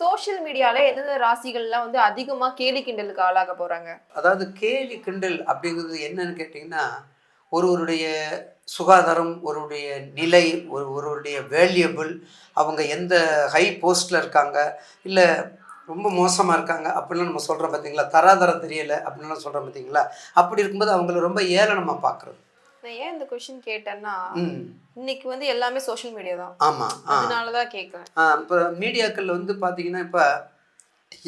Social மீடியால எந்தெந்த ராசிகள்லாம் வந்து அதிகமா கேலி கிண்டலுக்கு ஆளாக போறாங்க? அதாவது கேலி கிண்டல் அப்படிங்கிறது என்னன்னு கேட்டிங்கன்னா ஒருவருடைய சுகாதாரம் ஒருவருடைய நிலை ஒரு ஒருவருடைய வேல்யூபிள் அவங்க எந்த ஹை போஸ்ட்டில் இருக்காங்க இல்லை ரொம்ப மோசமாக இருக்காங்க அப்படிலாம் நம்ம சொல்கிறோம் பார்த்தீங்களா தராதரம் தெரியலை அப்படின்லாம் சொல்கிறோம் பார்த்தீங்களா அப்படி இருக்கும்போது அவங்கள ரொம்ப ஏளனமாக பார்க்குறது நான் ஏன் இந்த கொஸ்டின் கேட்டேன்னா இன்னைக்கு வந்து எல்லாமே சோஷியல் மீடியா தான். ஆமாம் ஆ. அதனாலதான் கேட்குறேன் இப்போ மீடியாக்கள் வந்து பார்த்தீங்கன்னா இப்போ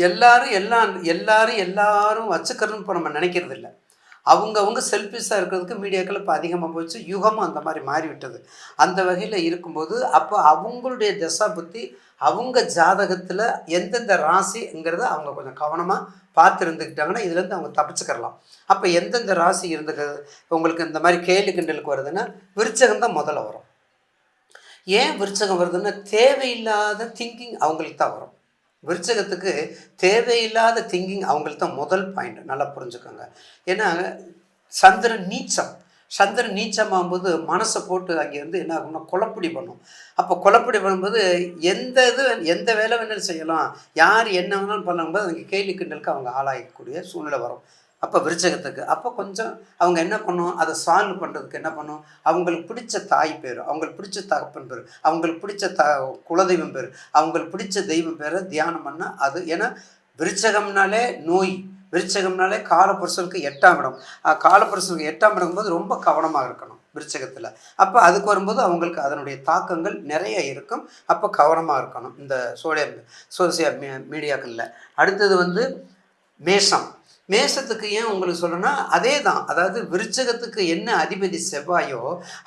எல்லாரும் எல்லாம் எல்லாரும் எல்லாரும் வச்சுக்கிறதுன்னு இப்போ நம்ம நினைக்கிறது இல்லை அவங்கவுங்க செல்ஃபிஷாக இருக்கிறதுக்கு மீடியாக்கள் இப்போ அதிகமாக போச்சு. யுகமும் அந்த மாதிரி மாறிவிட்டது. அந்த வகையில் இருக்கும்போது அப்போ அவங்களுடைய தசா புத்தி அவங்க ஜாதகத்தில் எந்தெந்த ராசிங்கிறத அவங்க கொஞ்சம் கவனமாக பார்த்து இருந்துக்கிட்டாங்கன்னா இதுலேருந்து அவங்க தப்பிச்சுக்கிறலாம். அப்போ எந்தெந்த ராசி இருந்துக்கிறது உங்களுக்கு இந்த மாதிரி கேலி கிண்டலுக்கு வருதுன்னா விருச்சகம் தான் முதல்ல வரும். ஏன் விருச்சகம் வருதுன்னா தேவையில்லாத திங்கிங் அவங்களுக்கு தான் வரும். விருச்சகத்துக்கு தேவையில்லாத திங்கிங் அவங்களுக்கு தான் முதல் பாயிண்ட் நல்லா புரிஞ்சுக்கோங்க. ஏன்னா சந்திரன் நீச்சம். சந்திரன் நீச்சமாகும்போது மனசை போட்டு அங்கே வந்து என்ன ஆகும்னா குழப்படி பண்ணும். அப்போ குழப்படி பண்ணும்போது எந்த இது எந்த வேலை வேணாலும் செய்யலாம். யார் என்ன வேணாலும் பண்ணும்போது அங்கே கேள்வி கிண்டலுக்கு அவங்க ஆளாகக்கூடிய சூழ்நிலை வரும். அப்போ விருச்சகத்துக்கு. அப்போ கொஞ்சம் அவங்க என்ன பண்ணும்? அதை சால்வ் பண்ணுறதுக்கு என்ன பண்ணும்? அவங்களுக்கு பிடிச்ச தாய் பேர் அவங்களுக்கு பிடிச்ச தகப்பன் பேர் அவங்களுக்கு பிடிச்ச த குலதெய்வம் பேர் அவங்களுக்கு பிடிச்ச தெய்வம் பேரை தியானம் பண்ணால் அது ஏன்னா விருச்சகம்னாலே நோய் விருச்சகம்னாலே காலப்புருஷனுக்கு எட்டாம் இடம். காலப்புருஷனுக்கு எட்டாம் இடம் போது ரொம்ப கவனமாக இருக்கணும் விருச்சகத்தில். அப்போ அதுக்கு வரும்போது அவங்களுக்கு அதனுடைய தாக்கங்கள் நிறைய இருக்கும். அப்போ கவனமாக இருக்கணும் இந்த சோழியர் சோசியல் மீ மீடியாக்களில். அடுத்தது வந்து மேஷம். மேஷத்துக்கு ஏன் உங்களுக்கு சொல்லணும்னா அதே தான் அதாவது விருச்சகத்துக்கு என்ன அதிபதி செவ்வாயோ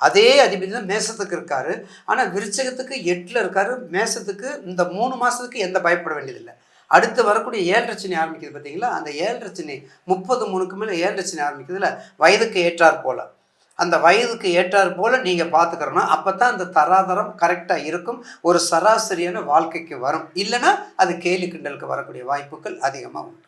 அதே அதிபதி தான் மேஷத்துக்கு இருக்காரு. ஆனால் விருச்சகத்துக்கு எட்டில் இருக்காரு. மேஷத்துக்கு இந்த மூணு மாதத்துக்கு எந்த பயப்பட வேண்டியதில்லை. அடுத்து வரக்கூடிய ஏழரை ஆரம்பிக்குது பார்த்தீங்களா அந்த ஏழரை முப்பது மூணுக்கு மேலே ஏழரை ஆரம்பிக்குதுல. வயதுக்கு ஏற்றார் போல். அந்த வயதுக்கு ஏற்றார் போல் நீங்கள் பார்த்துக்கிறணும் அப்போ தான் அந்த தராதரம் கரெக்டாக இருக்கும். ஒரு சராசரியான வாழ்க்கைக்கு வரும். இல்லைன்னா அது கேலி கிண்டலுக்கு வரக்கூடிய வாய்ப்புகள் அதிகமாக உண்டு.